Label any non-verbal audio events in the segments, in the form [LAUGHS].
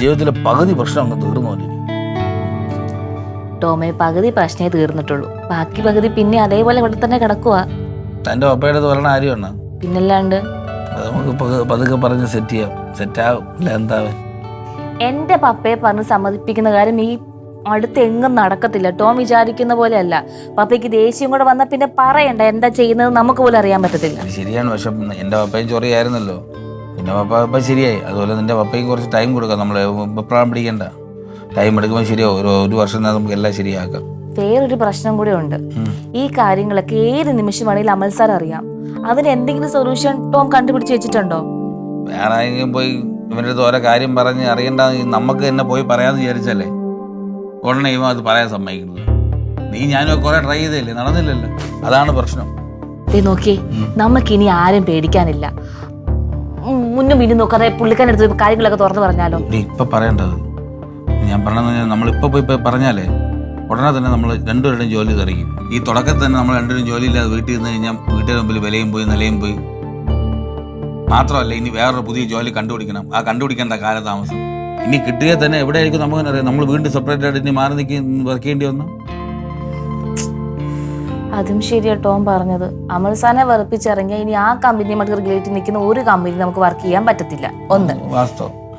ജീവിതത്തിലെ പകുതി പ്രശ്നം അങ്ങ് തീർന്നു ടോമേ പകുതി പ്രശ്നേ തീർന്നിട്ടുള്ളൂ. ബാക്കി പകുതി പിന്നെ അതേപോലെ ഇവിടെ തന്നെ കിടക്കുക തന്റെ പപ്പയുടെ തോരണ കാര്യമാണ് പിന്നല്ലാണ്ട്? നമുക്ക് പതുക്കെ പറഞ്ഞ് സെറ്റ് ചെയ്യാം. സെറ്റാവും ഇല്ല എന്താവൻ എന്റെ പപ്പയെ പറഞ്ഞ് സമ്മതിപ്പിക്കുന്ന കാര്യം ഈ അടുത്ത് എങ്ങും നടക്കത്തില്ല. ടോം വിചാരിക്കുന്ന പോലെ അല്ല പപ്പയ്ക്ക് ദേഷ്യം കൂടെ വന്ന പിന്നെ പറയണ്ട. എന്താ ചെയ്യുന്നത് നമുക്ക് പോലും അറിയാൻ പറ്റത്തില്ല. ശരിയാണ്. പക്ഷെ എന്റെ പപ്പയും ചൊറിയായിരുന്നല്ലോ. പിന്നെ പപ്പ ഇപ്പം ശരിയായി. അതുപോലെ നിന്റെ പപ്പയ്ക്ക് കുറച്ച് ടൈം കൊടുക്കാം. നമ്മൾ എപ്പോഴാണ് പിടിക്കണ്ട. ടൈം എടുക്കുമ്പോൾ ശരിയാവും. ഒരു ഒരു വർഷം നമുക്ക് എല്ലാം ശരിയാക്കാം. വേറൊരു പ്രശ്നം കൂടെ ഉണ്ട്. ഈ കാര്യങ്ങളൊക്കെ ഏത് നിമിഷം വേണമെങ്കിലും അമൽ സാർ അറിയാം. അതിന് എന്തെങ്കിലും സൊല്യൂഷൻ ടോം കണ്ടുപിടിച്ച് വെച്ചിട്ടുണ്ടോ? വേറെ ആരെങ്കിലും പോയി ഇവന്റെ അടുത്ത് ഓരോ കാര്യം പറഞ്ഞ് അറിയണ്ട. നമുക്ക് തന്നെ പോയി പറയാമെന്ന് വിചാരിച്ചല്ലേ? ഉടനെ ഇവ അത് പറയാൻ സമ്മതിക്കുന്നത്. നീ ഞാനും കുറെ ട്രൈ ചെയ്തില്ലേ നടന്നില്ലല്ലോ. അതാണ് പ്രശ്നം. ദേ നമുക്ക് നമുക്കിനി ആരും പേടിക്കാനില്ല. മുന്നും പിന്നും നോക്കാതെ പുള്ളിക്കാരടുത്ത് കാര്യങ്ങളൊക്കെ തുറന്നു പറഞ്ഞാലോ? ഇപ്പൊ പറയേണ്ടത് ഞാൻ പറഞ്ഞതെന്ന് നമ്മളിപ്പോ പോയി പറഞ്ഞാലേ ഉടനെ തന്നെ നമ്മൾ രണ്ടുപേരുടെയും ജോലി തെറിക്കും. ഈ തുടക്കത്തിൽ തന്നെ നമ്മൾ രണ്ടുപേരും ജോലി ഇല്ലാതെ വീട്ടിൽ നിന്ന് കഴിഞ്ഞാൽ വീട്ടിൽ മുമ്പിൽ വിലയും പോയി നിലയും പോയി. മാത്രമല്ല ഇനി വേറൊരു പുതിയ ജോലി കണ്ടുപിടിക്കണം. ആ കണ്ടുപിടിക്കേണ്ട കാലതാമസം. ഇനി കിട്ടിയാൽ തന്നെ എവിടെയായിരിക്കും നമുക്ക് അറിയാം നമ്മൾ വീണ്ടും സെപ്പറേറ്റ് ആയിട്ട് ഇനി മാറി നിൽക്കി വർക്ക് ചെയ്യേണ്ടി വന്നു. അതും ശരിയാ ടോം പറഞ്ഞത്. അമൽ സാനെ വെറുപ്പിച്ചിറങ്ങിയ ഇനി ആ കമ്പനിയുമായിട്ട് റിലേറ്റ് നിൽക്കുന്ന ഒരു കമ്പനി നമുക്ക് വർക്ക് ചെയ്യാൻ പറ്റത്തില്ല. ഒന്ന്.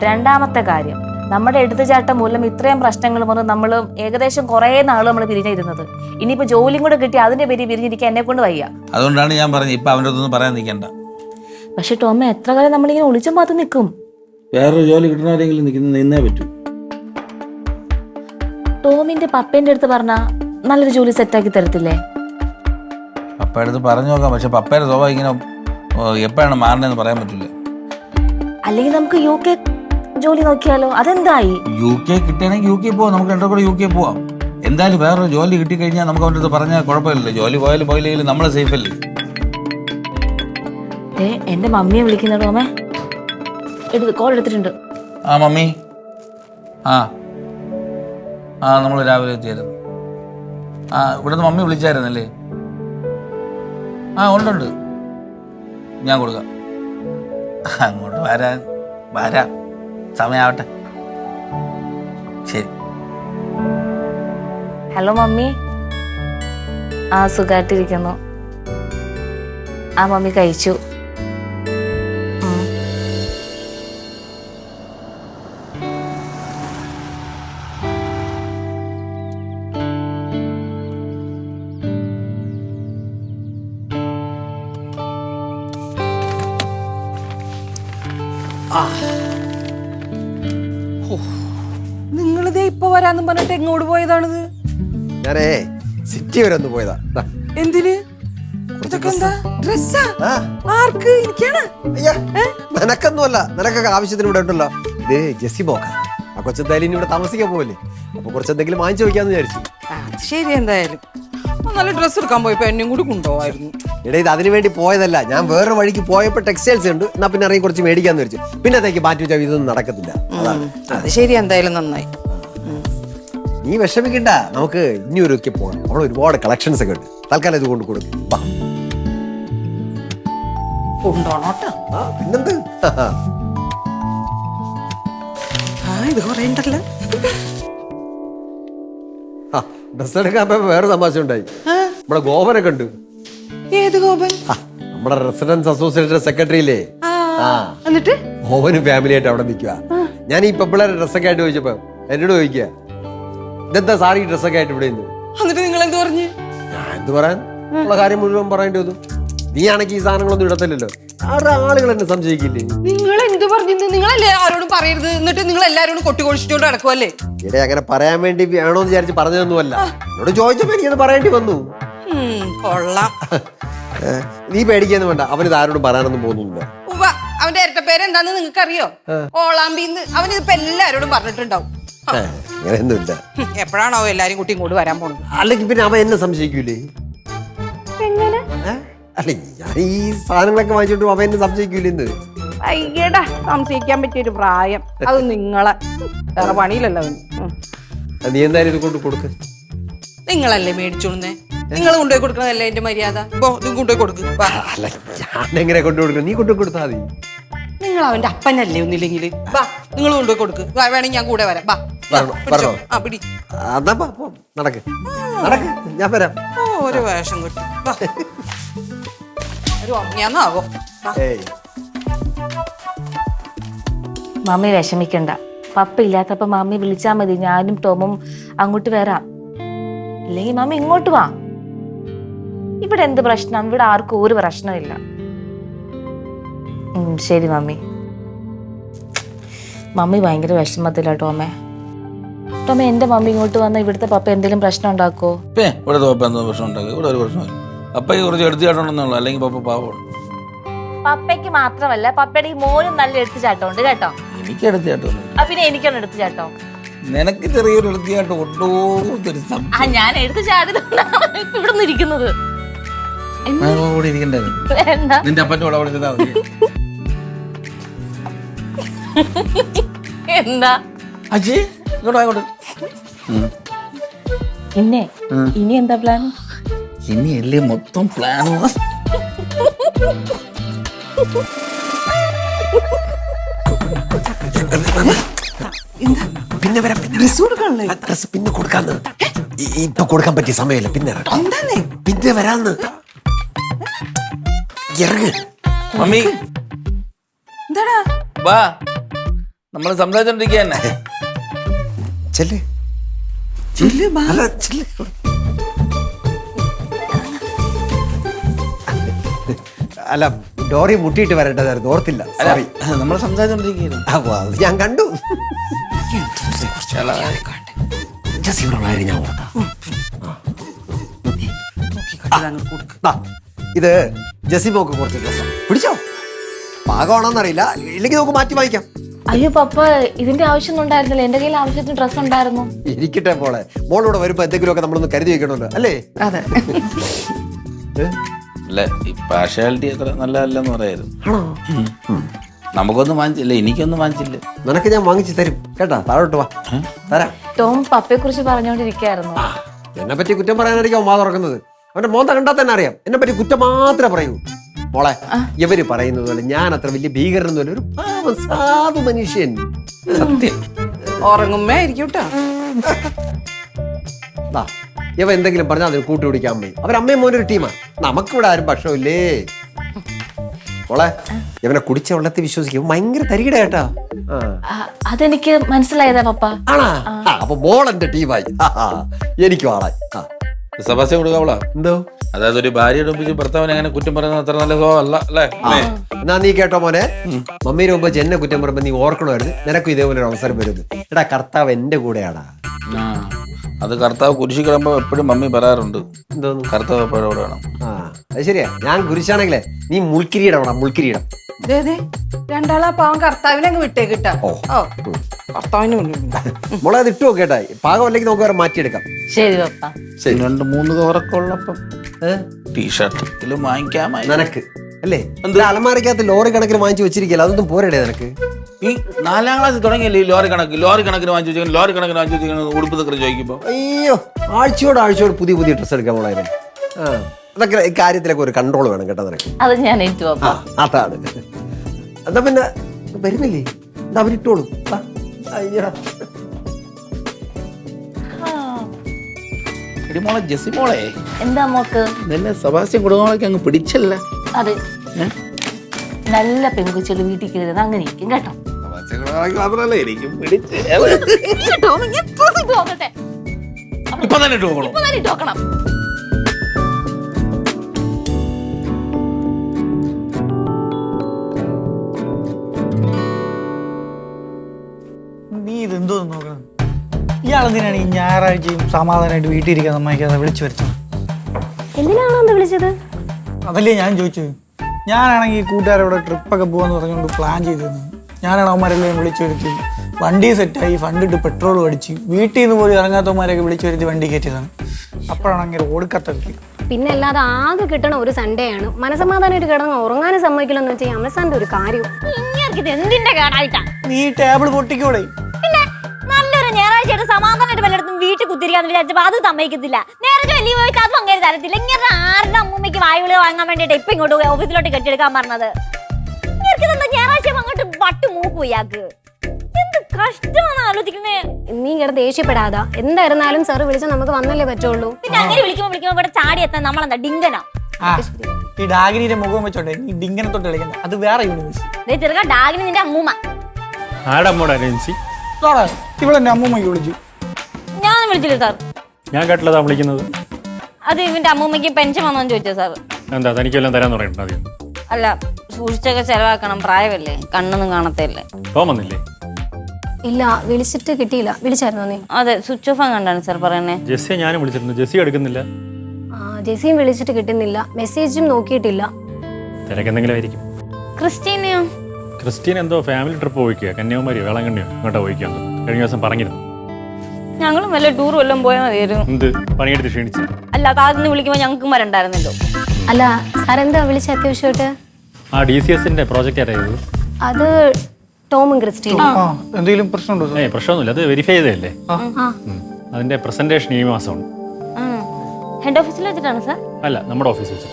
രണ്ടാമത്തെ കാര്യം നമ്മുടെ എടുത്തുചാട്ടം മൂലം ഇത്രയും പ്രശ്നങ്ങൾ വന്ന് നമ്മൾ ഏകദേശം കുറേ നാൾ നമ്മൾ പിരിഞ്ഞിരുന്നത്. ഇനിയിപ്പോ ജോലിയും കൂടെ കിട്ടി അതിന്റെ പേര് പിരിഞ്ഞിരിക്കാൻ എന്നെ കൊണ്ട് വയ്യ. അതുകൊണ്ടാണ് ഞാൻ പറഞ്ഞത് ഇപ്പൊ അവന്റെ ഒന്നും പറയാൻ നിൽക്കണ്ട. പക്ഷെ ടോമ എത്ര കാലം നമ്മളിങ്ങനെ ഒളിച്ചു മാത്രം നിൽക്കും? വേറൊരു ജോലി കിട്ടണമെങ്കിലും നിൽക്കുന്ന നിന്നേ പറ്റൂ. ടോമിന്റെ പപ്പേന്റെ അടുത്ത് പറഞ്ഞ നല്ലൊരു ജോലി സെറ്റാക്കി തരത്തില്ലേ? പപ്പയുടെ അടുത്ത് പറഞ്ഞു നോക്കാം. പക്ഷെ പപ്പയുടെ സ്വഭാവം ഇങ്ങനെ എപ്പോഴാണ് മാറണെന്ന് പറയാൻ പറ്റില്ല. അല്ലെങ്കിൽ നമുക്ക് യു കെ ജോലി നോക്കിയാലോ? അതെന്തായി? യു കെ കിട്ടുകയാണെങ്കിൽ യു കെ പോവാം. നമുക്ക് രണ്ടു കൂടെ യു കെ പോവാം. എന്തായാലും വേറൊരു ജോലി കിട്ടിക്കഴിഞ്ഞാൽ നമുക്ക് അവന്റെ അടുത്ത് പറഞ്ഞാൽ കുഴപ്പമില്ലല്ലോ. ജോലി പോയാലും പോയില്ലെങ്കിലും നമ്മളെ സേഫ് അല്ലേ? ഏ എന്റെ മമ്മിയെ വിളിക്കുന്ന ടോമേ എടുത്ത് കോൾ എടുത്തിട്ടുണ്ട്. ആ മമ്മി. ആ. ആ നമ്മൾ രാവിലെ എത്തിയായിരുന്നു. ആ ഇവിടുന്ന് മമ്മി വിളിച്ചായിരുന്നല്ലേ? ആ ഉണ്ട് ഞാൻ കൊടുക്കാം. അങ്ങോട്ട് വരാൻ വരാം. സമയാവട്ടെ. ശരി. Hello mummy. ആ സുഖമായിട്ടിരിക്കുന്നു ആ മമ്മി കഴിച്ചു. എങ്ങോട്ട് പോയതാണിത്? ഞാനേ സിറ്റി വരെ ഒന്ന് പോയതാ. എന്തിന്? ഇതൊക്കെ എന്താ? ഡ്രസ്സാ ആ, ആർക്ക്? എനിക്കാണ്? അയ്യ, നിനക്കൊന്നുമല്ല. നിനക്കൊക്കെ ആവശ്യത്തിന് ഇവിടെ ഉണ്ടല്ലോ. ഇത് ജെസ്സി മോക്ക. ആ കൊച്ചെന്തായാലും ഇനി ഇവിടെ താമസിക്കാൻ പോവല്ലേ? അപ്പൊ കുറച്ച് വാങ്ങിച്ചു വെക്കാന്ന് വിചാരിച്ചു. ആ, അത് ശരി എന്തായാലും. നല്ല ഡ്രസ്സ് എടുക്കാൻ പോയപ്പോ എന്നെയും കൂടി കൊണ്ടുപോവായിരുന്നു. എടേ ഇത് അതിനു വേണ്ടി പോയതല്ല. ഞാൻ വേറെ വഴിക്ക് പോയപ്പോ ടെക്സ്റ്റൈൽസ് ഉണ്ട്. എന്നാ പിന്നെ ഇറങ്ങി കുറച്ച് മേടിക്കാന്ന് വെച്ചു പിന്നെ അതേക്ക് മാറ്റി വെച്ചാൽ ഇതൊന്നും നടക്കത്തില്ല. അത് ശരി എന്തായാലും നന്നായി. നീ വിഷമിക്കണ്ട. നമുക്ക് ഇനി ഒരുക്കെ പോകാം. നമ്മൾ ഒരുപാട് കളക്ഷൻസ് ഒക്കെ ഉണ്ട്. തൽക്കാലം ഇത് കൊണ്ട് കൊടുക്കും. വാ. കൊണ്ടോണോട്ടോ ആ പിന്നെന്ത്? ആ ഇത് കൊറേ ഉണ്ടല്ലോ. ഡ്രസ് എടുക്കാൻ വേറെ തമാശ ഉണ്ടായി. നമ്മുടെ ഗോപനെ കണ്ടു. ഏത് ഗോപൻ? നമ്മുടെ റെസിഡൻസ് അസോസിയേഷൻ സെക്രട്ടറി ഇല്ലേ? ആ ആ. എന്നിട്ട്? ഗോപനും ഫാമിലി ആയിട്ട് അവിടെ നിൽക്കുക ഞാൻ ഈ പെപ്പിളറെ ഡ്രസ്സൊക്കെ ആയിട്ട് ചോദിച്ചപ്പോ എന്നോട് ചോദിക്കുക ഇതെന്താ സാറി ഡ്രസ്സൊക്കെ ആയിട്ട് ഇവിടെ നിന്ന് എന്നിട്ട് നിങ്ങൾ എന്ത് പറഞ്ഞു? ഞാൻ എന്ത് പറയാൻ? ഉള്ള കാര്യം മുഴുവൻ പറയേണ്ടി വന്നു. നീ ആണെങ്കിൽ ഈ സാധനങ്ങളൊന്നും ഇടത്തില്ലല്ലോ. ആരുടെ ആളുകൾ എന്നെ സംശയിക്കില്ലേ? നിങ്ങൾ എന്ത് പറഞ്ഞു നിങ്ങളല്ലേ ആരോടും പറയരുത്. എന്നിട്ട് നിങ്ങൾ എല്ലാരോടും കൊട്ടി കൊഴിച്ചിട്ടോണ്ട് നടക്കുമല്ലേ ഇടെ അങ്ങനെ പറയാൻ വേണ്ടി വേണോന്ന് വിചാരിച്ച് പറഞ്ഞതൊന്നുമല്ല. എന്നോട് ചോദിച്ചപ്പോ എനിക്കത് പറയേണ്ടി വന്നു. കൊള്ളാം. നീ പേടിക്കുന്നു വേണ്ട. അവനിത് ആരോടും പറയാനൊന്നും പോകുന്നില്ല. അവന്റെ ഇരട്ട പേര് എന്താന്ന് നിങ്ങൾക്ക് അറിയോ ഓളാമ്പിന്ന് അവൻ ഇതിപ്പോ എല്ലാരോടും പറഞ്ഞിട്ടുണ്ടാവും. അങ്ങനെയൊന്നുമില്ല. [LAUGHS] എപ്പോഴാണോ എല്ലാരും കുട്ടിയും കൂടി വരാൻ പോകുന്നത് അല്ലെങ്കിൽ പിന്നെ അവൻ എന്നെ സംശയിക്കൂലേ? ഏ? അല്ല ഞാൻ ഈ സാധനങ്ങളൊക്കെ വാങ്ങിച്ചിട്ട് അവൻ എന്നെ സംശയിക്കൂലേ എന്ന് അയ്യടാ സംശയിക്കാൻ പറ്റിയൊരു പ്രായം. അത് നിങ്ങളെ. വേറെ ഉം. നീ എന്തായാലും ഇത് കൊണ്ട് കൊടുക്ക്. നിങ്ങളല്ലേ മേടിച്ചോളുന്നേ? നിങ്ങൾ കൊണ്ടുപോയി കൊടുക്കണതല്ലേ എന്റെ മര്യാദ? ഇത് കൊണ്ടുപോയി കൊടുക്ക്. വാ. അല്ല ഞാൻ എങ്ങനെ കൊണ്ടുപോയി നീ കൊണ്ടു കൊടുത്താൽ മതി. നിങ്ങൾ അവന്റെ അപ്പനല്ലേ ഒന്നില്ലെങ്കിൽ വാ നിങ്ങൾ കൊണ്ടുപോയി കൊടുക്ക്. വാ, വേണമെങ്കിൽ ഞാൻ കൂടെ വരാം. വാ. ആ പിടി. അതാ പോ, പോ, നടക്ക്. നടക്ക് ഞാൻ വരാം. ഓ ഒരു വേഷം കിട്ടി. വാ. ഒരു. ഏയ്. മമ്മി വിഷമിക്കണ്ട. പപ്പ ഇല്ലാത്തപ്പോ മമ്മി വിളിച്ചാ മതി. ഞാനും ടോമും അങ്ങോട്ട് വരാം. ഇല്ലെങ്കിൽ മമ്മി ഇങ്ങോട്ട് വാ. ഇവിടെ എന്ത് പ്രശ്നം? ഇവിടെ ആർക്കും ഒരു പ്രശ്നമില്ല. ഉം, ശരി മമ്മി മമ്മി ഭയങ്കര വിഷമത്തില്ല ടോമേ. ടോമേ എന്റെ മമ്മി ഇങ്ങോട്ട് വന്ന ഇവിടുത്തെ പപ്പ എന്തെങ്കിലും പ്രശ്നം ഉണ്ടാക്കോ ഇപ്പേ ഇവിടെ പപ്പ എന്തോ പ്രശ്നം ഉണ്ടാക്കുക ഇവിടെ ഒരു പ്രശ്നമില്ല. പപ്പയ്ക്ക് കുറച്ച് എടുത്തിട്ടുണ്ടെന്നുള്ളൂ അല്ലെങ്കിൽ പപ്പ പാവമാണ്. പപ്പയ്ക്ക് മാത്രമല്ല പപ്പയുടെ ഈ മോനും നല്ല എടുത്തുചാട്ടമുണ്ട് കേട്ടോ. എനിക്ക് എടുത്തുചാട്ടം ആ പിന്നെ എനിക്കൊന്ന് എടുത്തുചാട്ടോ നിനക്ക് ചെറിയൊരു എടുത്തിയാട്ടം ഒട്ടോ ഒരു ആ ഞാൻ എടുത്തു ചാടിയതുകൊണ്ടാണ് ഇപ്പൊ ഇവിടെ ഇരിക്കുന്നത്. കൂടി ഇരിക്കണ്ടായിരുന്നു വേണ്ട. നിന്റെ അപ്പന്റെ കൂടെ അവിടെ ഇരുന്നാ മതി. എന്താ? അജി ഇങ്ങോട്ട് അങ്ങോട്ട് പിന്നെ ഇനി എന്താ പ്ലാൻ ഇനി അല്ലേ മൊത്തം പ്ലാനും പിന്നെ വരാം. ഡ്രസ് പിന്നെ കൊടുക്കാന്ന്. ഇപ്പൊ കൊടുക്കാൻ പറ്റിയ സമയമല്ല പിന്നെ. പിന്നെ വരാന്ന്. ഇറങ്ങ്. മമ്മി. വാ. നമ്മൾ സംസാരിച്ചോണ്ടിരിക്കുക തന്നെ. ചെല്ല്. അല്ല ചെല്ല്. അല്ല ഡോറി മുട്ടിയിട്ട് വരേണ്ടതായിരുന്നു ഓർത്തില്ല. സോറി നമ്മൾ സംസാരിച്ചോണ്ടിരിക്കുന്നു അത് ഞാൻ കണ്ടു. കാര്യം ഞാൻ ഓർത്താ. ദാ, ഇത് ജസിമോക്ക് കുറച്ച് ഡ്രസ്സാണ് പിടിച്ചോ? പാകമാണോന്നറിയില്ല. ഇല്ലെങ്കിൽ നമുക്ക് മാറ്റി വാങ്ങിക്കാം അയ്യോ പപ്പ ഇതിന്റെ ആവശ്യമൊന്നും ഉണ്ടായിരുന്നില്ല എന്റെ കയ്യിൽ ആവശ്യത്തിന് ഡ്രസ് ഉണ്ടായിരുന്നു. ഇരിക്കട്ടെ മോളെ. മോളോട് വരുമ്പോ എന്തെങ്കിലുമൊക്കെ നമ്മളൊന്ന് കരുതി വെക്കണമല്ലോ അല്ലേ? അതെ? അല്ല ഈ പാർഷ്യാലിറ്റി അത്ര നല്ലതല്ലെന്ന് പറയായിരുന്നു. നമുക്കൊന്നും വാങ്ങിച്ചില്ല എനിക്കൊന്നും വാങ്ങിച്ചില്ല. നിനക്ക് ഞാൻ വാങ്ങിച്ചു തരും. കേട്ടാ താഴോട്ട് വാ. തരാം. ടോം പപ്പയെ കുറിച്ച് പറഞ്ഞോണ്ടിരിക്കായിരുന്നു. എന്നെ പറ്റി കുറ്റം പറയാനായിരിക്കും അവൻ വാ തുറക്കുന്നത് അവന്റെ മോന്ത കണ്ടാൽ തന്നെ അറിയാം. എന്നെ പറ്റി കുറ്റം മാത്രമേ പറയൂ. മോളെ ഇവർ പറയുന്നത് പോലെ ഞാൻ അത്ര വലിയ ഭീകരനൊന്നുമല്ല ഒരു പാവം സാധു മനുഷ്യൻ. സത്യം. ഉറങ്ങുമ്പേ ആയിരിക്കും കേട്ടോ ഇവ എന്തെങ്കിലും പറഞ്ഞാൽ അതിന് കൂട്ടുപിടിക്കാൻ പോയി. അവരമ്മയും മോനൊരു ടീമാണ് നമുക്കിവിടെ ആരും ഭക്ഷണമില്ലേ? മോളെ ഇവനെ കുടിച്ച വെള്ളത്തിൽ വിശ്വസിക്കും. ഭയങ്കര തരികിട കേട്ടാ. അതെനിക്ക് മനസ്സിലായതാ പപ്പ. ആണാ? അപ്പൊ മോളെന്റെ ടീമായി. എനിക്കും ആളായി. ആ. സഭാസ്യം കൊടുക്കാവളാ എന്തോ? അതായത് ഒരു ഭാര്യ ഒപ്പിച്ച് ഭർത്താവിനെ അങ്ങനെ കുറ്റം പറയുന്നത് അത്ര നല്ല സ്വഭാവമല്ല അല്ലേ? എന്നാ നീ കേട്ടോ മോനെ. മമ്മീന് മുമ്പ് ജന്മ കുറ്റം പറയുമ്പോ നീ ഓർക്കണമായിരുന്നു. നിനക്കും ഇതേപോലെ ഒരു അവസരം വരുന്നു എടാ കർത്താവ് എന്റെ കൂടെയാടാ. അത് കർത്താവ് കുരിശി കിടമ്പോ എപ്പോഴും മമ്മി പറയാറുണ്ട് എന്തോന്നു? കർത്താവ് എപ്പോഴും അവിടെ വേണം. ആ അത് ശരിയാ. ഞാൻ കുരിശാണെങ്കിലേ നീ മുൾക്കിരീടം വേണം മുൾക്കിരീടം ദേ, ദേ, രണ്ടാളാ പാവം കർത്താവിനെ അങ്ങ് വിട്ടേക്കിട്ടാ ഓ. ഓ കർത്താവിന് മുന്നിൽ മോളെ അത് ഇട്ടു നോക്കേട്ടാ പാകമല്ലെങ്കിൽ നമുക്ക് വേറെ മാറ്റിയെടുക്കാം. ശരി പപ്പ. ശരി. രണ്ട് മൂന്ന് കവറൊക്കെ ഉള്ളപ്പം ഏ? വാങ്ങിക്കാമായി നിനക്ക്. അല്ലേ? എന്താ? അലമാരക്കകത്ത് ലോറി കണക്കിന് വാങ്ങിച്ചു വെച്ചിരിക്കല്ലോ അതൊന്നും പോരടേ നിനക്ക്? ഈ നാലാം ക്ലാസ് തുടങ്ങിയല്ലേ ഈ ലോറി കണക്ക്? ലോറി കണക്കിന് വാങ്ങിച്ചു വെച്ചാൽ ലോറി കണക്കിന് വാങ്ങിച്ചു വെച്ചാൽ ഉടുപ്പ് തക്കറി ചോദിക്കുമ്പോ? അയ്യോ ആഴ്ചയോട് ആഴ്ചയോട് പുതിയ പുതിയ ഡ്രസ്സ് എടുക്കാൻ മോളെ ആ അതൊക്കെ ഈ കാര്യത്തിലൊക്കെ ഒരു കൺട്രോൾ വേണം കേട്ടോ നിനക്ക്. അത് ഞാൻ അതാണ്. എന്നാ പിന്നെ വരുന്നില്ലേ? എന്താ അവരിട്ടോളൂ മോളെ ജെസി മോളെ. എന്താ മോക്ക്? നിന്നെ സബാസ്യം കുടുംബങ്ങളൊക്കെ അങ്ങ് പിടിച്ചല്ല. അത്. നല്ല പെൺകുച്ചികൾ വീട്ടിൽ കയറുന്നത് അങ്ങനെ ഇരിക്കും കേട്ടോ? നീ ഇപ്പൊ തന്നെ ഇട്ട് നോക്കണം. ഇതെന്തോ നോക്കണം. ഇയാളെന്തിനാണ് ഈ ഞായറാഴ്ചയും സമാധാനമായിട്ട് വീട്ടിൽ ഇരിക്കാൻ സമ്മതിക്കാതെ വിളിച്ചു വരുത്തത് എന്തിനാണോ വിളിച്ചത്? അതല്ലേ ഞാൻ ചോദിച്ചത്? ഞാനാണെങ്കിൽ കൂട്ടുകാരോടെ ട്രിപ്പൊക്കെ പോകാന്ന് പറഞ്ഞുകൊണ്ട് പ്ലാൻ ചെയ്തിരുന്നു. ഞാനാണ് അവന്മാരെല്ലാം വിളിച്ചു വരുത്തി. വണ്ടി സെറ്റായി ഫണ്ടിട്ട് പെട്രോൾ അടിച്ച്. വീട്ടിൽ നിന്ന് പോലും ഇറങ്ങാത്തവന്മാരെയൊക്കെ വിളിച്ചു വരുത്തി വണ്ടി കയറ്റിയതാണ്. അപ്പോഴാണ് അങ്ങനെ ഓടിക്കത്തിറക്കി പിന്നെ അല്ലാതെ ആകെ കിട്ടണ ഒരു സൺഡേ ആണ്. മനസമാധാനമായിട്ട് കിടന്ന് ഉറങ്ങാനും സമ്മതിക്കില്ലെന്ന് വെച്ചാൽ അമസാന്റെ ഒരു കാര്യം. നീ ടേബിൾ പൊട്ടിക്കോടെ. കുത്തിരിക്കാന്ന് വിചാരിച്ചപ്പോ അത് സമ്മതിക്കത്തില്ല. നേരത്തെ വലിയ പോയിട്ട് അതും അങ്ങനെ തരത്തില്ല. ഇങ്ങനെ ആരുടെ അമ്മൂമ്മയ്ക്ക് വായുവിളി വാങ്ങാൻ വേണ്ടിട്ട് ഇപ്പൊ ഇങ്ങോട്ട് ഓഫീസിലോട്ട് കെട്ടിയെടുക്കാൻ പറഞ്ഞത്? ഞായറാഴ്ച അങ്ങോട്ട് വട്ട് മൂക്കു ഇയാൾക്ക് എന്ത് കഷ്ടമാണ് ആലോചിക്കണേ നീ ഇങ്ങനെ ദേഷ്യപ്പെടാതാ. എന്തായിരുന്നാലും സാറ് വിളിച്ചാൽ നമുക്ക് വന്നല്ലേ പറ്റുള്ളൂ. പിന്നെ അങ്ങനെ വിളിക്കുമ്പോ വിളിക്കുമ്പോ ഇവിടെ ചാടി എത്താൻ നമ്മളെന്താ ഡിങ്കനാ? ഈ ഡാഗിനിയുടെ മുഖം വെച്ചോട്ടെ. നീ ഡിങ്കനെ തൊട്ട് കളിക്കണ്ട. അത് വേറെ യൂണിവേഴ്സ് ഡാഗിനി ചെറുക്ക ഡാഗിന് നിന്റെ അമ്മൂമ്മ. ആടമ്മോടാ ഇവളെന്നെ അമ്മൂമ്മയ്ക്ക് വിളിച്ചു. ഞാൻ വിളിച്ചില്ല സാർ. ഞാൻ കേട്ടില്ലതാ വിളിക്കുന്നത്. അത് ഇവന്റെ അമ്മൂമ്മയ്ക്ക് പെൻഷൻ വന്നോന്ന് ചോദിച്ചോ സാർ. എന്താ തനിക്കെല്ലാം തരാൻ തുടങ്ങിയിട്ടുണ്ട് അല്ല സൂക്ഷിച്ചൊക്കെ ചെലവാക്കണം പ്രായമല്ലേ കണ്ണൊന്നും കാണത്തല്ലേ? വന്നില്ലേ? ഇല്ല വിളിച്ചിട്ട് കിട്ടിയില്ല. വിളിച്ചായിരുന്നോ നീ? അതെ സ്വിച്ച് ഓഫ് കണ്ടാണ് സാർ പറയണേ? ജെസ്സിയെ ഞാനും വിളിച്ചിരുന്നു. ജെസ്സി എടുക്കുന്നില്ല. ആ ജെസിയും വിളിച്ചിട്ട് കിട്ടുന്നില്ല. മെസ്സേജും നോക്കിയിട്ടില്ല. തിരക്കെന്തെങ്കിലും ആയിരിക്കും. ക്രിസ്റ്റീനയോ? ക്രിസ്റ്റീൻ എന്തോ ഫാമിലി ട്രിപ്പ് പോയിക്കുക കന്യാകുമാരി വേളാങ്കണ്ണിയോ ഇങ്ങോട്ടാ പോയിക്കാന്ന് കഴിഞ്ഞ ദിവസം പറഞ്ഞിരുന്നു. ഞങ്ങളും വല്ല ടൂർ വല്ലതും പോയാൽ മതിയായിരുന്നു. എന്ത്? പണിയെടുത്ത് ക്ഷീണിച്ച്? അല്ല താഴ്ന്ന് വിളിക്കുമ്പോൾ ഞങ്ങൾക്കും വരണ്ടായിരുന്നല്ലോ. അല്ല സാർ എന്താ വിളിച്ച അത്യാവശ്യമായിട്ട്? ആ ഡി സി എസിന്റെ പ്രോജക്റ്റ് ആരായത് അത് ടോമും ക്രിസ്റ്റീനും ആ എന്തെങ്കിലും പ്രശ്നമുണ്ടോ ഏ പ്രശ്നമൊന്നുമില്ല അത് വെരിഫൈ ചെയ്തതല്ലേ. അതിന്റെ പ്രസന്റേഷൻ ഈ മാസമാണ്. ഹെഡ് ഓഫീസിൽ വെച്ചിട്ടാണ് സാർ അല്ല നമ്മുടെ ഓഫീസിൽ വെച്ച്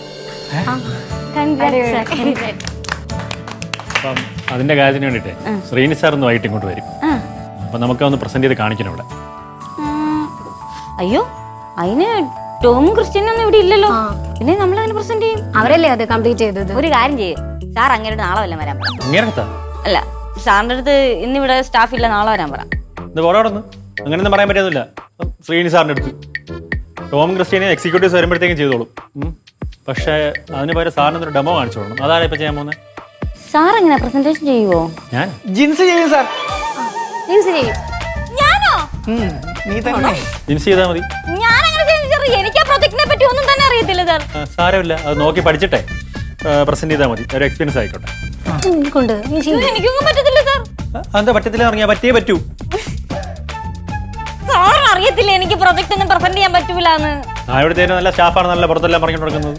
അപ്പം അതിന്റെ കാര്യത്തിന് വേണ്ടിയിട്ട് ശ്രീനി സാർ ഒന്ന് വൈകിട്ട് ഇങ്ങോട്ട് വരും. അപ്പം നമുക്ക് ഒന്ന് പ്രസന്റ് ചെയ്ത് കാണിക്കണം ഇവിടെ. അയ്യോ അതിന് ടോമും ക്രിസ്ത്യനും ഒന്നും ഇവിടെ ഇല്ലല്ലോ. പിന്നെ നമ്മൾ അതിന് പ്രസന്റ് ചെയ്യും? അവരല്ലേ അത് കംപ്ലീറ്റ് ചെയ്തത്? ഒരു കാര്യം ചെയ്യും. സാർ അങ്ങനെ നാളെ വല്ലതും വരാൻ പറ. അല്ല സാറിന്റെ അടുത്ത് ഇന്നിവിടെ സ്റ്റാഫ് ഇല്ല നാളെ വരാൻ പറ. അങ്ങനെയൊന്നും പറയാൻ പറ്റുന്നില്ല ശ്രീനി സാറിന്റെ അടുത്ത്. ടോം ക്രിസ്ത്യനെ എക്സിക്യൂട്ടീവ്സ് വരുമ്പോഴത്തേക്കും ചെയ്തോളും. പക്ഷേ അതിന് പകരം സാറിന് ഒരു ഡെമോ കാണിച്ചു കൊടുക്കണം. അതാണ് ഇപ്പൊ ചെയ്യാൻ പോകുന്നത് സാർ എങ്ങനെ പ്രസന്റേഷൻ ചെയ്യുവോ? ഞാൻ. ജിൻസ് ചെയ്യും സാർ. ജിൻസ് ചെയ്യും. ഞാനോ? നീ തന്നെ. ജിൻസി ചെയ്താൽ മതി. ഞാൻ അങ്ങനെ എനിക്ക് ആ പ്രൊജക്ടിനെ പറ്റി ഒന്നും തന്നെ അറിയത്തില്ല സാർ. ആ, സാരമില്ല. അത് നോക്കി പഠിച്ചിട്ടെ. പ്രസന്റ് ചെയ്താൽ മതി. ഒരു എക്സ്പീരിയൻസ് ആയിക്കോട്ടെ. കൊണ്ട് നീ ചെയ്യും. എനിക്കൊന്നും പറ്റത്തില്ല സാർ. ആ, എന്താ പറ്റത്തില്ല ഇറങ്ങിയാൽ പറ്റിയേ പറ്റൂ. സാറിന് അറിയത്തില്ല എനിക്ക് പ്രൊജക്ട് ഒന്നും പ്രസന്റ് ചെയ്യാൻ പറ്റൂല എന്ന് ആ നല്ല സ്റ്റാഫാണ് നല്ല പുറത്തെല്ലാം പറഞ്ഞു കൊടുക്കുന്നത്.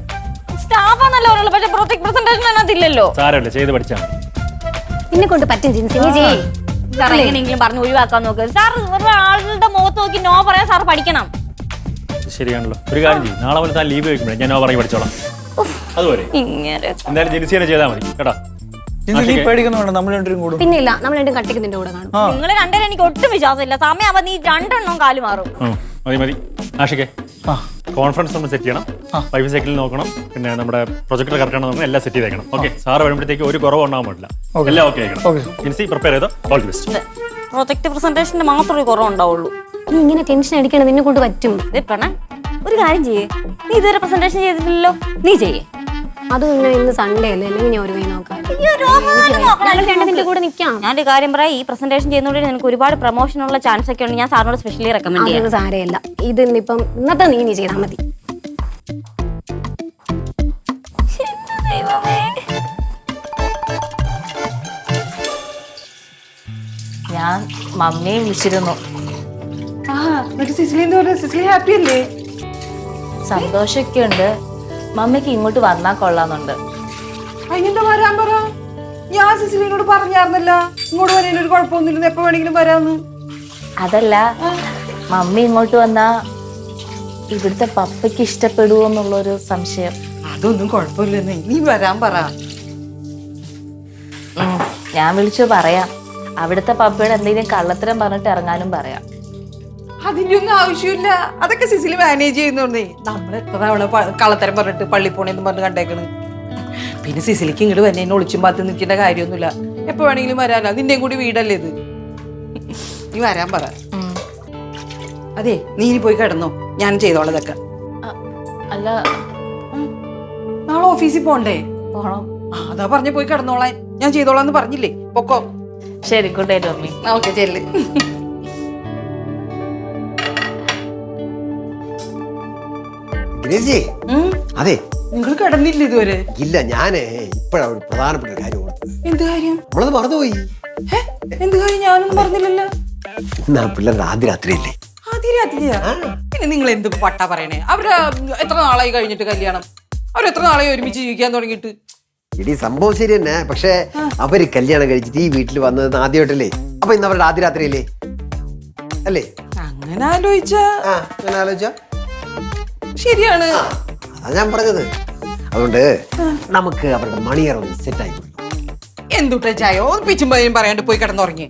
സ്റ്റാഫ് ആണല്ലോ പറയുള്ളൂ പക്ഷെ പ്രൊജക്ട് പ്രസന്റേഷൻ അതിനകത്തില്ലല്ലോ. സാരമില്ല ചെയ്ത് പഠിച്ചാൽ മതി. നിന്നെ കൊണ്ട് പറ്റും ജിൻസി. നീ ചെയ്യും. സാർ എങ്ങനെയെങ്കിലും പറഞ്ഞ് ഒഴിവാക്കാൻ നോക്ക്. സാർ ഒരു ആളുടെ മുഖത്ത് നോക്കി നോ പറയാൻ സാർ പഠിക്കണം. ശരിയാണല്ലോ. ഒരു കാര്യം ചെയ്യും. നാളെ പോലെ താൻ ലീവ് വെക്കുമ്പോഴേ ഞാൻ നോ പറഞ്ഞ് പഠിച്ചോളാം. അതുപോലെ. ഇങ്ങനെ. എന്തായാലും ജിൻസിനെ ചെയ്താൽ മതി. കേട്ടോ. പിന്നില്ല നമ്മൾ രണ്ടും കട്ടിക്ക് നിന്റെ കൂടെ കാണും. നിങ്ങൾ രണ്ടുപേരും എനിക്ക് ഒട്ടും വിശ്വാസമില്ല. സമയമാകുമ്പോ നീ രണ്ടെണ്ണം കാൽ മാറും. മതി മതി. ആഷിക്കേ ആ. കോൺഫറൻസ് നമ്മൾ സെറ്റ് ചെയ്യണം. വൈഫ് സൈക്കിൾ സെക്കൻഡിൽ നോക്കണം. പിന്നെ നമ്മുടെ പ്രൊജക്ടർ കറക്റ്റ് ആണോ എല്ലാം സെറ്റ് ചെയ്തേക്കണം. ഓക്കെ സാറ് വരുമ്പോഴത്തേക്ക് ഒരു കുറവ് ഉണ്ടാവാൻ പാടില്ല. എല്ലാം ഓക്കെ ആക്കണം Okay. പ്രിപ്പയർ ചെയ്തോ? ഓൾ ദി ബെസ്റ്റ് പ്രൊജക്ട് പ്രസന്റേഷന്റെ മാത്രമേ കുറവുണ്ടാവുള്ളൂ. നീ ഇങ്ങനെ ടെൻഷൻ അടിക്കണം നിന്നെ കൊണ്ട് പറ്റും. ഒരു കാര്യം ചെയ്യേ. നീ ഇതുവരെ പ്രസന്റേഷൻ ചെയ്തിട്ടില്ലല്ലോ. നീ ചെയ്യേ. അത് പിന്നെ ഇന്ന് സൺഡേ അല്ലേ? അല്ലെങ്കിൽ ഞാൻ ഒരു കൈ നോക്കാം. ഞങ്ങൾ ഒരു കൂടെ നിൽക്കാം. ഞാനൊരു കാര്യം പറയാം. ഈ പ്രസന്റേഷൻ ചെയ്യുന്നതുകൊണ്ട് നിനക്ക് ഒരുപാട് പ്രൊമോഷൻ ഉള്ള ചാൻസ് ഒക്കെ ഉണ്ട്. ഞാൻ സാറിനോട് സ്പെഷ്യലി റെക്കമെൻഡ് ചെയ്യാം. സാറേ സാരമില്ല. ഇത് ഇന്നിപ്പം ഇന്നത്തെ നീ നീ ചെയ്താൽ മതി. ഞാൻ മമ്മിയെ വിളിച്ചിരുന്നു. ആ എന്നിട്ട് സിസിലി സിസിലി ഹാപ്പി അല്ലേ? സന്തോഷമൊക്കെ ഉണ്ട് മമ്മിക്ക് ഇങ്ങോട്ട് വന്നാ കൊള്ളാന്നുണ്ട് അതിനെന്താ വരാൻ പറ? ഞാൻ സിസിലിനോട് പറഞ്ഞായിരുന്നല്ല. ഇങ്ങോട്ട് വരാൻ ഒരു കുഴപ്പമൊന്നുമില്ല എപ്പോ വേണമെങ്കിലും വരാന്ന് അതല്ല മമ്മി ഇങ്ങോട്ട് വന്നാ ഇവിടുത്തെ പപ്പയ്ക്ക് ഇഷ്ടപ്പെടുവോ എന്നുള്ളൊരു സംശയം. അതൊന്നും കുഴപ്പമില്ലെന്ന്. നീ വരാൻ പറ. ഞാൻ വിളിച്ചു പറയാം. അവിടുത്തെ പപ്പയോട് എന്തെങ്കിലും കള്ളത്തരം പറഞ്ഞിട്ട് ഇറങ്ങാനും പറയാം. അതിന്റെ ഒന്നും ആവശ്യമില്ല. അതൊക്കെ സിസിലി മാനേജ് ചെയ്യുന്നോണ്ടേ നമ്മൾ എത്ര തവണ കള്ളത്തരം പറഞ്ഞിട്ട് പള്ളി പോണേന്ന് പറഞ്ഞ് കണ്ടേക്കണ്. പിന്നെ സിസിലിക്ക് ഇങ്ങോട്ട് വന്നെ എന്നെ ഒളിച്ചും പാത്ത് നിൽക്കേണ്ട കാര്യമൊന്നുമില്ല. എപ്പോ വേണമെങ്കിലും വരാലോ. നിന്റെയും കൂടി വീടല്ലേ ഇത്? നീ വരാൻ പറ. അതെ നീ ഇനി പോയി കിടന്നോ. ഞാൻ ചെയ്തോളാം ഇതൊക്കെ. അല്ല നാളെ ഓഫീസിൽ പോണ്ടേ? പോണം. അതാ പറഞ്ഞ പോയി കിടന്നോളാൻ. ഞാൻ ചെയ്തോളാന്ന് പറഞ്ഞില്ലേ? പൊക്കോ. ശരി ഗുഡ് നൈറ്റ് മമ്മി ഓക്കെ ചെല്ല് ഗ്രേസി ഉം, അതെ. നിങ്ങൾ കിടന്നില്ല ഇതുവരെ? ഇല്ല ഞാനേ ഇപ്പഴാ ഒരു പ്രധാനപ്പെട്ട ഒരു കാര്യം ഓർത്തത്. എന്ത് കാര്യം? നമ്മളത് മറന്നുപോയി. ഹേ, എന്ത് കാര്യം? ഞാനൊന്നും പറഞ്ഞില്ലല്ലോ. ഇന്ന് ആ പിള്ളേരുടെ ആദ്യ രാത്രിയല്ലേ? ആദ്യ രാത്രിയാ പിന്നെ നിങ്ങൾ എന്ത് പട്ടാ പറയണേ? അവർ എത്ര നാളായി കഴിഞ്ഞിട്ട് കല്യാണം? അവർ എത്ര നാളായി ഒരുമിച്ച് ജീവിക്കാൻ തുടങ്ങിയിട്ട്? ഇടി സംഭവം ശരി തന്നെ. പക്ഷെ അവർ കല്യാണം കഴിച്ചിട്ട് ഈ വീട്ടിൽ വന്നത് ആദ്യമായിട്ടല്ലേ? അപ്പൊ ഇന്ന് അവരുടെ ആദ്യ രാത്രിയല്ലേ? അല്ലേ? അങ്ങനെ ആലോചിച്ച. ആ അങ്ങനെ ആലോചിച്ച. ശരിയാണ്. അതാ ഞാൻ പറഞ്ഞത്. അതുകൊണ്ട് നമുക്ക് അവരുടെ മണിയർ ഒന്ന് സെറ്റ് ആയി എന്തുട്ട ചായോ? പിച്ചും പയ്യും പറയാണ്ട് പോയി കിടന്നുറങ്ങി.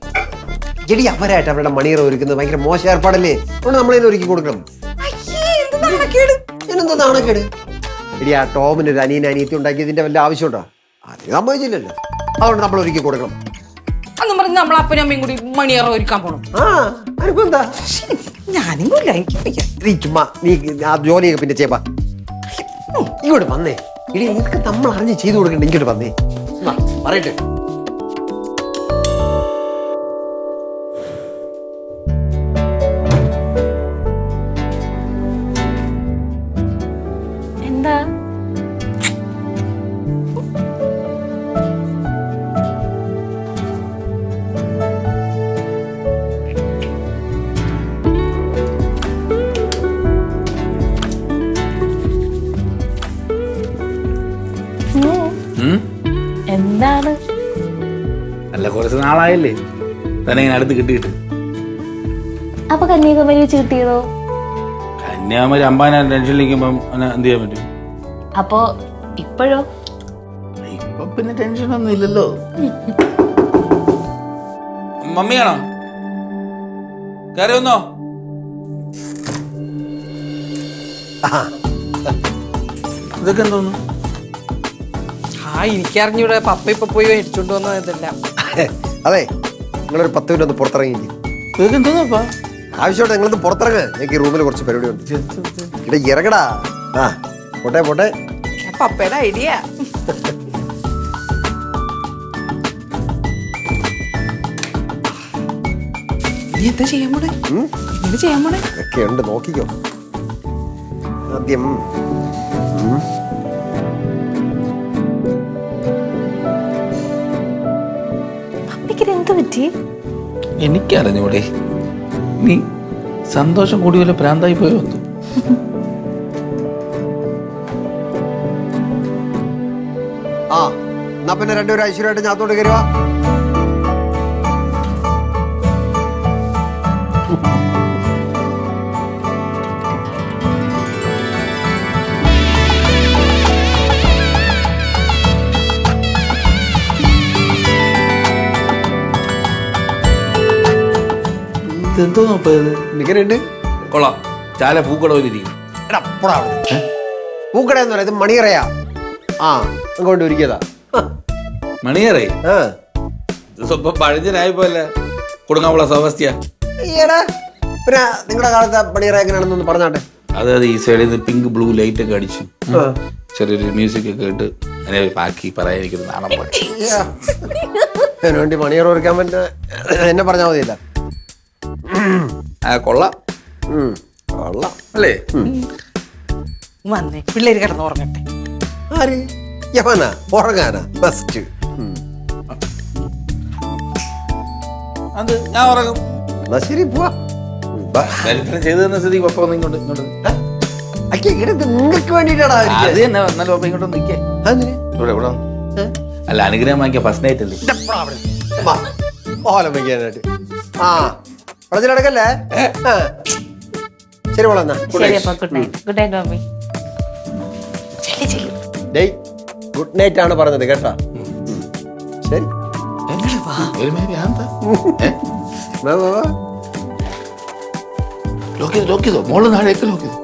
എടി അവരായിട്ട് അവരുടെ മണിയർ ഒരുക്കുന്നത് ഭയങ്കര മോശം ഏർപ്പാടല്ലേ? അതുകൊണ്ട് നമ്മളതിനെ ഒരുക്കി കൊടുക്കണം. ഞാനെന്താ നാണക്കേട്? എടി ആ ടോമിന് ഒരു അനിയൻ അനിയത്തി ഉണ്ടാക്കിയതിന്റെ വല്ല ആവശ്യമുണ്ടോ? അത് സംഭവിച്ചില്ലല്ലോ. അതുകൊണ്ട് നമ്മൾ ഒരുക്കി കൊടുക്കണം. അന്നും പറഞ്ഞ് നമ്മൾ അപ്പനും അമ്മയും കൂടി മണിയറ ഒരുക്കാൻ പോണം. ആ അതിപ്പോ എന്താ? ഞാനും കൊല്ല എനിക്ക് വയ്യ. നീ ചുമ്മാ നീ ആ ജോലിയൊക്കെ പിന്നെ ചെയ്യപ്പാ ഇങ്ങോട്ട് വന്നേ. ഇനി നിനക്ക് നമ്മൾ അറിഞ്ഞ് ചെയ്തു കൊടുക്കണ്ട ഇങ്ങോട്ട് വന്നേ. വാ, പറയട്ടെ. അല്ല കുറച്ച് നാളായല്ലേ? തന്നെ ഇങ്ങനെ അടുത്ത് കിട്ടിയിട്ട്. അപ്പൊ കന്യാകുമാരി വെച്ച് കിട്ടിയതോ? കന്യാകുമാരി അമ്പാന ടെൻഷനിലിരിക്കുമ്പം എന്ത് ചെയ്യാൻ പറ്റും? അപ്പോ ഇപ്പോഴോ? ഇപ്പൊ പിന്നെ ടെൻഷനൊന്നും ഇല്ലല്ലോ. മമ്മിയാണോ? കയറി വന്നോ? ഇതൊക്കെ എന്തോന്നു? ആ എനിക്കറിഞ്ഞൂടെ. പപ്പ ഇപ്പൊ പോയി മേടിച്ചോണ്ട് വന്നതെല്ലാം അതെ നിങ്ങളൊരു പത്ത് മിനിറ്റ് ഒന്ന് പുറത്തിറങ്ങി ആവശ്യമായിട്ട് നിങ്ങളൊന്ന് പുറത്തിറങ്ങ്. എനിക്ക് ഈ റൂമിൽ കുറച്ച് പരിപാടി ഉണ്ട് ഇവിടെ ഇറങ്ങടാ. ആ പോട്ടെ പോട്ടെ. പപ്പയുടെ ഐഡിയ നീ എന്താ ചെയ്യാൻ പറ്റി? എനിക്കറിഞ്ഞൂടെ. നീ സന്തോഷം കൂടി വല്ല പ്രാന്തായി പോയോ വന്നു. ആ എന്നാ പിന്നെ രണ്ടുപേരും ഐശ്വര്യമായിട്ട് ഞാത്തോട്ട് കയറുക. ഇതെന്തോന്നപ്പാ ഇത് ഇങ്ങനെയുണ്ട് കൊള്ളാം. ചാല പൂക്കടവിലിരിക്കും. എടാ പോടാ അവിടുന്ന്. പൂക്കട എന്ന് പറയുന്നത് മണിയറയാ. ആ അങ്ങോട്ട് ഒരുക്കിയതാ. ആ, മണിയറേ? ആ. പഴഞ്ചനായി പോലെ കൊടുങ്ങാവുള്ള സമസ്യ ഈയെടാ, പിന്നെ നിങ്ങളുടെ കാലത്തെ മണിയറ എങ്ങനെയാണെന്നൊന്ന് പറഞ്ഞാട്ടെ? അത് അത് ഈ സൈഡിൽ നിന്ന് പിങ്ക് ബ്ലൂ ലൈറ്റ് ഒക്കെ അടിച്ചു. ചെറിയൊരു മ്യൂസിക് ഒക്കെ ഇട്ട് അതിനെ ബാക്കി പറയാൻ എനിക്കൊരു നാണം പോലെ. അതിനു വേണ്ടി മണിയറ ഒരുക്കാൻ പറ്റുന്ന എന്നെ പറഞ്ഞാൽ മതിയില്ല. ആ കൊള്ളാം. കൊള്ളാം. അല്ലേ? വന്നേ. പിള്ളേര് കിടന്ന് ഉറങ്ങട്ടെ ആര്? യവനാ? ഉറങ്ങാനാ? ബെസ്റ്റ് അത് ഞാൻ ഉറങ്ങും. എന്നാ ശരി പോവാ. ദരിദ്രം ചെയ്തു തന്ന സ്ഥിതി പപ്പ ഒന്ന് ഇങ്ങോട്ട് ഇങ്ങോട്ട്. അയ്യ, ഇവിടെ നിങ്ങൾക്ക് വേണ്ടിട്ടാടാ അത് തന്നെ എന്നാലും പപ്പ ഇങ്ങോട്ട് നിൽക്കേ. ഇവിടെ ഇവിടെ അല്ല അനുഗ്രഹം വാങ്ങിയ ഫസ്റ്റ് നൈറ്റ് അല്ലേ? ഓലം വയ്ക്കാനായിട്ട്. ആ പടച്ചിലടക്കല്ലേ ശരി മോളെ ശരി അപ്പൊ good night good night mummy ഡേയ് ഗുഡ് നൈറ്റ് ആണ് പറഞ്ഞത് കേട്ടാ. ശരി. നോക്കിയത് നോക്കിയതോ മോളെ നാളെ നോക്കിയതോ വാ. ലോക്ക് ചെയ്തോ ലോക്ക് ചെയ്തോ? മോൾ നാളേക്ക് ലോക്ക് ചെയ്തോ?